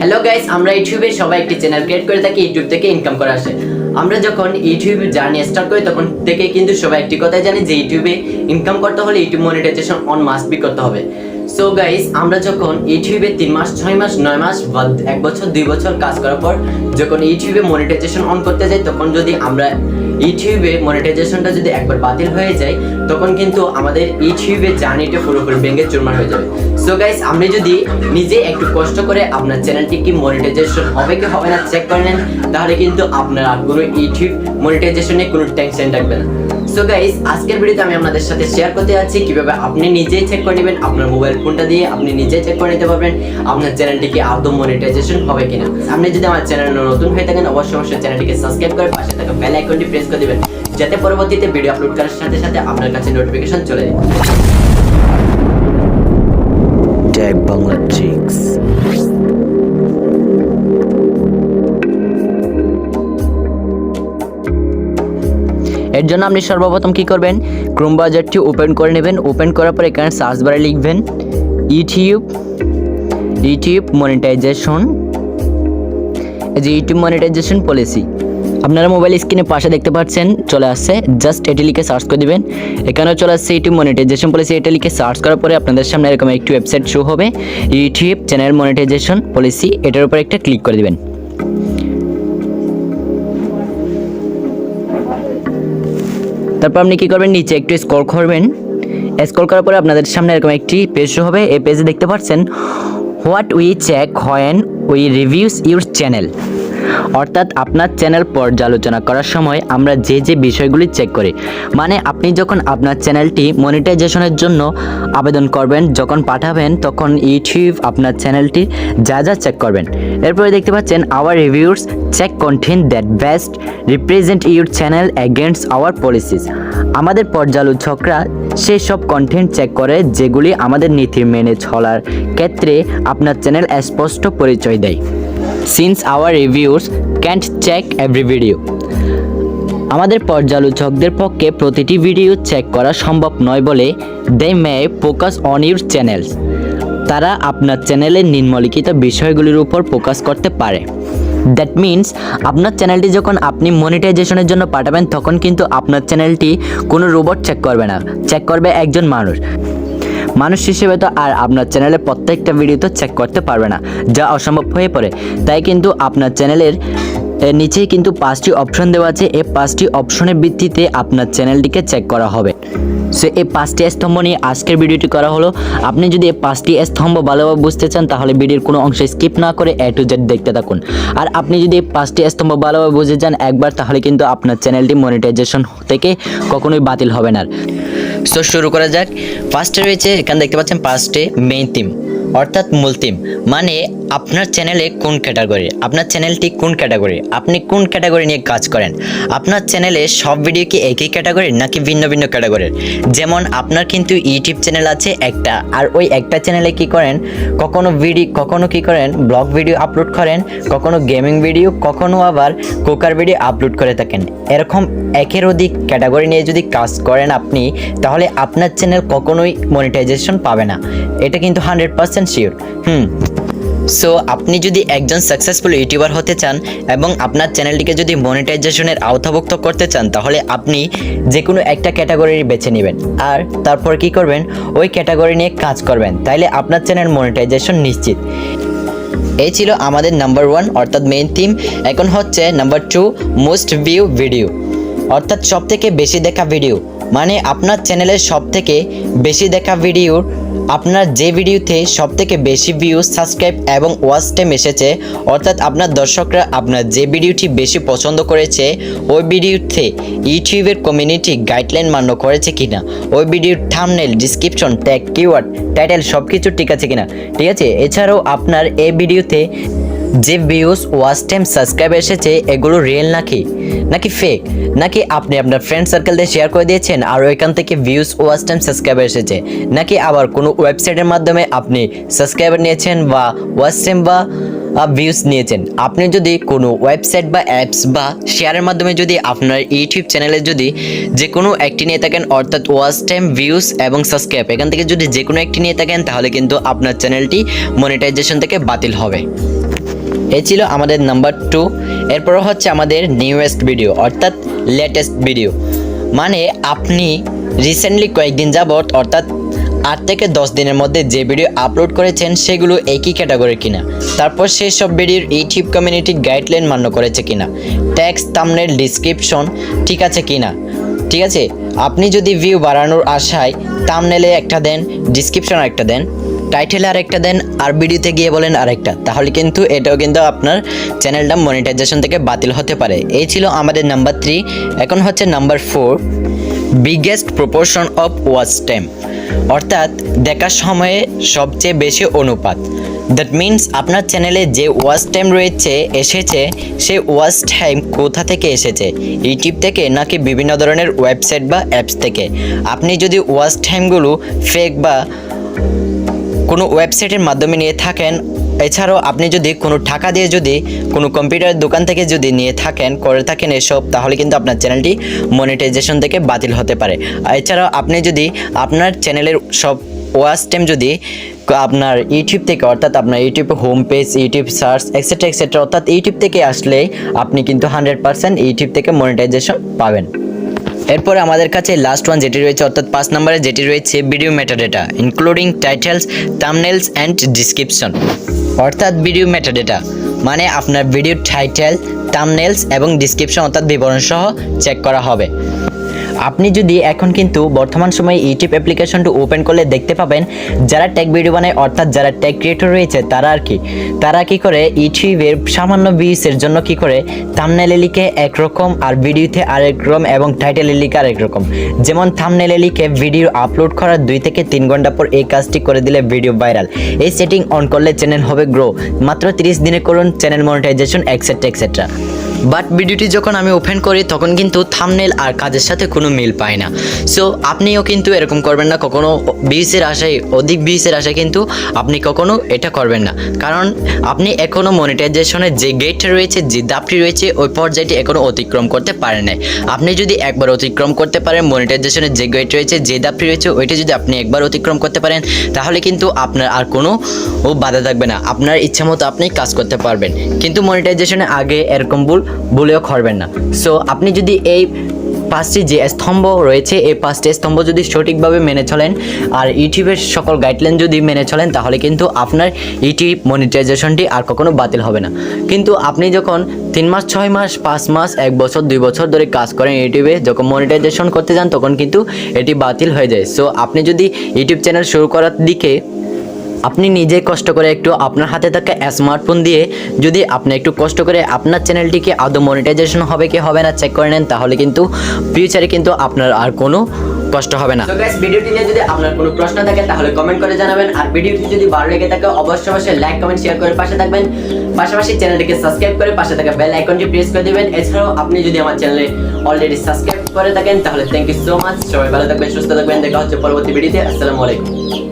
Hello guys আমরা ইউটিউবে সবাই একটি চ্যানেল ক্রিয়েট করে থাকি, ইউটিউব থেকে ইনকাম করা আসে। আমরা যখন ইউটিউব জার্নি স্টার্ট করি, তখন থেকে কিন্তু সবাই একটি কথাই জানি যে ইউটিউবে ইনকাম করতে হলে YouTube monetisation on must be করতে হবে। সো গাইস আমরা যখন ইউটিউবে তিন মাস, ছয় মাস, নয় মাস বা এক বছর, দুই বছর কাজ করার পর যখন ইউটিউবে মনিটাইজেশন অন করতে যাই, তখন যদি আমরা ইউটিউবে মনিটাইজেশনটা যদি একবার বাতিল হয়ে যায়, তখন কিন্তু আমাদের ইউটিউবে জার্নিটা পুরোপুরি ভেঙে চুরমার হয়ে যাবে। সো গাইস আপনি যদি নিজে একটু কষ্ট করে আপনার চ্যানেলটি কি মনিটাইজেশন হবে কি হবে না চেক করে নেন, তাহলে কিন্তু আপনার আর কোনো ইউটিউব মনিটাইজেশনে কোনো টেনশন থাকবে না। সো গাইস আজকের ভিডিওতে আমি আপনাদের সাথে শেয়ার করতে যাচ্ছি কীভাবে আপনি নিজেই চেক করে নেবেন আপনার মোবাইল ফোনটা দিয়ে আপনি নিজেই চেক করে নিতে পারবেন আপনার চ্যানেলটি কি আদৌ মনিটাইজেশন হবে কিনা। আপনি যদি আমার চ্যানেল নতুন হয়ে থাকেন, অবশ্যই অবশ্যই চ্যানেলটিকে সাবস্ক্রাইব করে পাশে থাকা বেল আইকনটি প্রেস করে দিবেন, যাতে পরবর্তীতে ভিডিও আপলোড করার সাথে সাথে আপনার কাছে নোটিফিকেশন চলে যায়। ট্যাগ বাংলা ট্রিক্স এর জন্য আপনি সর্বপ্রথম কি করবেন? ক্রোম ব্রাউজারটি ওপেন করে নেবেন। ওপেন করার পর এখানে সার্চ বারে লিখবেন ইউটিউব ইউটিউব মনিটাইজেশন যে ইউটিউব মনিটাইজেশন পলিসি আপনারা মোবাইল স্ক্রিনে পাশে দেখতে পাচ্ছেন, চলে আসছে। জাস্ট এটি লিখে সার্চ করে দিবেন। এখানেও চলে আসছে ইউটিউব মনিটাইজেশন পলিসি এটা লিখে সার্চ করার পরে আপনাদের সামনে এরকম একটি ওয়েবসাইট শো হবে। ইউটিউব চ্যানেল মনিটাইজেশন পলিসি এটার উপর একটা ক্লিক করে দিবেন। তারপর আপনি কী করবেন? নিচে একটু স্কোর করবেন। স্ক্রল করার পরে আপনাদের সামনে এরকম একটি পেজ হবে। এই পেজে দেখতে পাচ্ছেন what we check when we reviews your channel অর্থাৎ আপনার চ্যানেল পর্যালোচনা করার সময় আমরা যে যে বিষয়গুলি চেক করি। মানে আপনি যখন আপনার চ্যানেলটি মনিটাইজেশনের জন্য আবেদন করবেন, যখন পাঠাবেন, তখন ইউটিউব আপনার চ্যানেলটি যা যা চেক করবেন। এরপরে দেখতে পাচ্ছেন our reviews check content that best represent your channel against our policies আমাদের পর্যালোচকরা সেই সব কন্টেন্ট চেক করে, যেগুলি আমাদের নীতি মেনে চলার ক্ষেত্রে আপনার চ্যানেল স্পষ্ট পরিচয় দেয়। Since our reviews can't check every video আমাদের পর্যালোচকদের পক্ষে প্রতিটি ভিডিও চেক করা সম্ভব নয় বলে they may focus on your channels তারা আপনার চ্যানেলের নিম্নলিখিত বিষয়গুলির উপর ফোকাস করতে পারে। দ্যাট মিন্স আপনার চ্যানেলটি যখন আপনি মনিটাইজেশনের জন্য পাঠাবেন, তখন কিন্তু আপনার চ্যানেলটি কোনো রোবট চেক করবে না। চেক করবে একজন মানুষ। মানুষ হিসেবে তো আর আপনার চ্যানেলের প্রত্যেকটা ভিডিও তো চেক করতে পারবে না, যা অসম্ভব হয়ে পড়ে। তাই কিন্তু আপনার চ্যানেলের নিচে কিন্তু পাঁচটি অপশন দেওয়া আছে। এই পাঁচটি অপশনের ভিত্তিতে আপনার চ্যানেলটিকে চেক করা হবে। সো এই পাঁচটি স্তম্ভ নিয়ে আজকের ভিডিওটি করা হলো। আপনি যদি এই পাঁচটি স্তম্ভ ভালোভাবে বুঝতে চান, তাহলে ভিডিওর কোনো অংশ স্কিপ না করে এ টু জেড দেখতে থাকুন। আর আপনি যদি এই পাঁচটি স্তম্ভ ভালোভাবে বুঝে যান একবার, তাহলে কিন্তু আপনার চ্যানেলটি মনিটাইজেশন থেকে কখনোই বাতিল হবে না। সো শুরু করা যাক। ফার্স্টে রয়েছে, এখানে দেখতে পাচ্ছেন পাঁচটি মেইন থিম অর্থাৎ মূল থিম মানে আপনার চ্যানেলে কোন ক্যাটাগরি? আপনার চ্যানেলটি কোন ক্যাটাগরি? আপনি কোন ক্যাটাগরি নিয়ে কাজ করেন? আপনার চ্যানেলে সব ভিডিও কি একই ক্যাটাগরির নাকি ভিন্ন ভিন্ন ক্যাটাগরির? যেমন আপনার কিন্তু ইউটিউব চ্যানেল আছে একটা, আর ওই একটা চ্যানেলে কি করেন? কখনো ভিডিও কখনো কি করেন? ব্লগ ভিডিও আপলোড করেন, কখনো গেমিং ভিডিও কখনো আবার কুকার ভিডিও আপলোড করে থাকেন। এরকম একের অধিক ক্যাটাগরি নিয়ে যদি কাজ করেন আপনি, তাহলে আপনার চ্যানেল কখনোই মনিটাইজেশন পাবে না। এটা কিন্তু hundred percent sure hmm. So আপনি যদি একজন সাকসেসফুল ইউটিউবার হতে চান এবং আপনার চ্যানেলটিকে যদি মনিটাইজেশনের আওতাভুক্ত করতে চান, তাহলে আপনি যে কোনো একটা ক্যাটাগরি বেছে নেবেন। আর তারপর কি করবেন? ওই ক্যাটাগরি নিয়ে কাজ করবেন। তাইলে আপনার চ্যানেল মনিটাইজেশন নিশ্চিত। এই ছিল আমাদের নাম্বার ওয়ান অর্থাৎ মেইন থিম এখন হচ্ছে number two most view video অর্থাৎ সব থেকে বেশি দেখা ভিডিও মানে আপনার চ্যানেলের সব থেকে বেশি দেখা ভিডিওর আপনার যে ভিডিওতে সব থেকে বেশি ভিউ সাবস্ক্রাইব এবং ওয়াচ টাইম এসেছে, অর্থাৎ আপনার দর্শকরা আপনার যে ভিডিওটি বেশি পছন্দ করেছে, ওই ভিডিওতে ইউটিউবের কমিউনিটি গাইডলাইন মান্য করেছে কিনা, ওই ভিডিওর thumbnail description tag keyword title সব কিছু ঠিক আছে কিনা, ঠিক আছে? এছাড়াও আপনার এই ভিডিওতে যে ভিউজ ওয়াচ টাইম সাবস্ক্রাইব এসেছে, এগুলো রিয়েল নাকি? নাকি ফেক নাকি আপনি আপনার ফ্রেন্ড সার্কেল দিয়ে শেয়ার করে দিয়েছেন আর ওইখান থেকে ভিউজ ওয়াচ টাইম সাবস্ক্রাইব এসেছে? নাকি আবার কোনো ওয়েবসাইটের মাধ্যমে আপনি সাবস্ক্রাইবার নিয়েছেন বা ওয়াচ টাইম বা ভিউজ নিয়েছেন? আপনি যদি কোনো ওয়েবসাইট বা অ্যাপস বা শেয়ারের মাধ্যমে যদি আপনার ইউটিউব চ্যানেলে যদি যে কোনো একটি নিয়ে থাকেন, অর্থাৎ ওয়াচ টাইম ভিউজ এবং সাবস্ক্রাইব এখান থেকে যদি যে কোনো একটি নিয়ে থাকেন, তাহলে কিন্তু আপনার চ্যানেলটি মনিটাইজেশন থেকে বাতিল হবে। এ ছিল আমাদের নাম্বার টু। এরপর হচ্ছে আমাদের নিউয়েস্ট ভিডিও, অর্থাৎ লেটেস্ট ভিডিও। মানে আপনি রিসেন্টলি কয়েকদিন যাবৎ, অর্থাৎ আট থেকে দশ দিনের মধ্যে যে ভিডিও আপলোড করেছেন, সেগুলো একই ক্যাটাগরির কিনা? তারপর সেই সব ভিডিওর ইউটিউব কমিউনিটি গাইডলাইন মান্য করেছে কিনা? ট্যাক্স তামনেল ডিসক্রিপশন ঠিক আছে কিনা? ঠিক আছে? আপনি যদি ভিউ বাড়ানোর আশায় তামনেলে একটা দেন ডিসক্রিপশন একটা দেন টাইটেলে আরেকটা দেন আর ভিডিওতে গিয়ে বলেন আরেকটা। তাহলে কিন্তু এটাও কিন্তু আপনার চ্যানেলটা মনিটাইজেশন থেকে বাতিল হতে পারে। এই ছিল আমাদের নাম্বার থ্রি এখন হচ্ছে number four biggest proportion of watch time অর্থাৎ দেখার সময়ে সবচেয়ে বেশি অনুপাত। দ্যাট মিন্স আপনার চ্যানেলে যে ওয়াচ টাইম রয়েছে, এসেছে, সে ওয়াচ টাইম কোথা থেকে এসেছে? ইউটিউব থেকে নাকি বিভিন্ন ধরনের ওয়েবসাইট বা অ্যাপস থেকে? আপনি যদি ওয়াচ টাইমগুলো ফেক বা কোনো ওয়েবসাইটের মাধ্যমে নিয়ে থাকেন। এছাড়াও আপনি যদি কোনো টাকা দিয়ে যদি কোনো কম্পিউটার দোকান থেকে যদি নিয়ে থাকেন, করে থাকেন এসব, তাহলে কিন্তু আপনার চ্যানেলটি মনিটাইজেশন থেকে বাতিল হতে পারে। এছাড়াও আপনি যদি আপনার চ্যানেলের সব ওয়াচ টাইম যদি আপনার ইউটিউব থেকে, অর্থাৎ আপনার YouTube home page YouTube search etcetera etcetera অর্থাৎ ইউটিউব থেকে আসলে আপনি কিন্তু হান্ড্রেড পার্সেন্ট ইউটিউব থেকে মনিটাইজেশন পাবেন। এরপরে আমাদের কাছে লাস্ট ওয়ান যেটি রয়েছে, অর্থাৎ পাঁচ নম্বরে যেটি রয়েছে video metadata including titles thumbnails and description অর্থাৎ ভিডিও মেটাডেটা মানে আপনার ভিডিও টাইটেল টামনেলস এবং ডিসক্রিপশন অর্থাৎ বিবরণ সহ চেক করা হবে। আপনি যদি এখন কিন্তু বর্তমান সময়ে ইউটিউব অ্যাপ্লিকেশনটি ওপেন করলে দেখতে পাবেন, যারা টেক ভিডিও বানায়, অর্থাৎ যারা টেক ক্রিয়েটর রয়েছে, তারা আর কি, তারা কি করে ইউটিউবের সামান্য ভিউসের জন্য কি করে থামনেলে লিখে একরকম আর ভিডিওতে আরেক রকম এবং টাইটেলে লিখে আরেক রকম। যেমন থামনেলে লিখে ভিডিও আপলোড করার দুই থেকে তিন ঘণ্টা পর এই কাজটি করে দিলে ভিডিও ভাইরাল এই সেটিং অন করলে চ্যানেল হবে গ্রো মাত্র তিরিশ দিনে করুন channel monetisation etcetera etcetera but ভিডিওটি যখন আমি ওপেন করি, তখন কিন্তু থামনেল আর কাজের সাথে কোনো মিল পায় না। সো আপনিও কিন্তু এরকম করবেন না। কখনো ভিউসের আশায়, অধিক ভিউসের আশায় কিন্তু আপনি কখনো এটা করবেন না। কারণ আপনি এখনও মনিটাইজেশনের যে গেটটা রয়েছে, যে দাপটি রয়েছে, ওই পর্যায়টি এখনও অতিক্রম করতে পারেন নাই। আপনি যদি একবার অতিক্রম করতে পারেন মনিটাইজেশনের যে গেট রয়েছে, যে দাপটি রয়েছে, ওইটা যদি আপনি একবার অতিক্রম করতে পারেন, তাহলে কিন্তু আপনার আর কোনো বাধা থাকবে না। আপনার ইচ্ছা মতো আপনি কাজ করতে পারবেন। কিন্তু মনিটাইজেশনের আগে এরকম ভুল ভুলেও করবেন না। সো আপনি যদি এই পাঁচটি যে স্তম্ভ রয়েছে, এই পাঁচটি স্তম্ভ যদি সঠিকভাবে মেনে চলেন, আর ইউটিউবের সকল গাইডলাইন যদি মেনে চলেন, তাহলে কিন্তু আপনার ইউটিউব মনিটাইজেশনটি আর কখনো বাতিল হবে না। কিন্তু আপনি যখন তিন মাস, ছয় মাস, পাঁচ মাস, এক বছর, দুই বছর ধরে কাজ করেন ইউটিউবে, যখন মনিটাইজেশন করতে যান, তখন কিন্তু এটি বাতিল হয়ে যায়। সো আপনি যদি ইউটিউব চ্যানেল শুরু করার দিকে আপনি নিজে কষ্ট করে একটু আপনার হাতে থাকা স্মার্টফোন দিয়ে যদি আপনি একটু কষ্ট করে আপনার চ্যানেলটিকে আদৌ মনিটাইজেশন হবে কি হবে না চেক করে নেন, তাহলে কিন্তু ফিউচারে কিন্তু আপনার আর কোনো কষ্ট হবে না। ভিডিওটি নিয়ে যদি আপনার কোনো প্রশ্ন থাকে, তাহলে কমেন্ট করে জানাবেন। আর ভিডিওটি যদি ভালো লেগে থাকে, অবশ্যই অবশ্যই লাইক কমেন্ট শেয়ার করে পাশে থাকবেন। পাশাপাশি চ্যানেলটিকে সাবস্ক্রাইব করে পাশে থাকা বেল আইকনটি প্রেস করে দিবেন। এছাড়াও আপনি যদি আমার চ্যানেলে অলরেডি সাবস্ক্রাইব করে থাকেন, তাহলে থ্যাংক ইউ সো মাচ সবাই ভালো থাকবেন, সুস্থ থাকবেন। দেখা হচ্ছে পরবর্তী ভিডিওতে। আসসালামু আলাইকুম।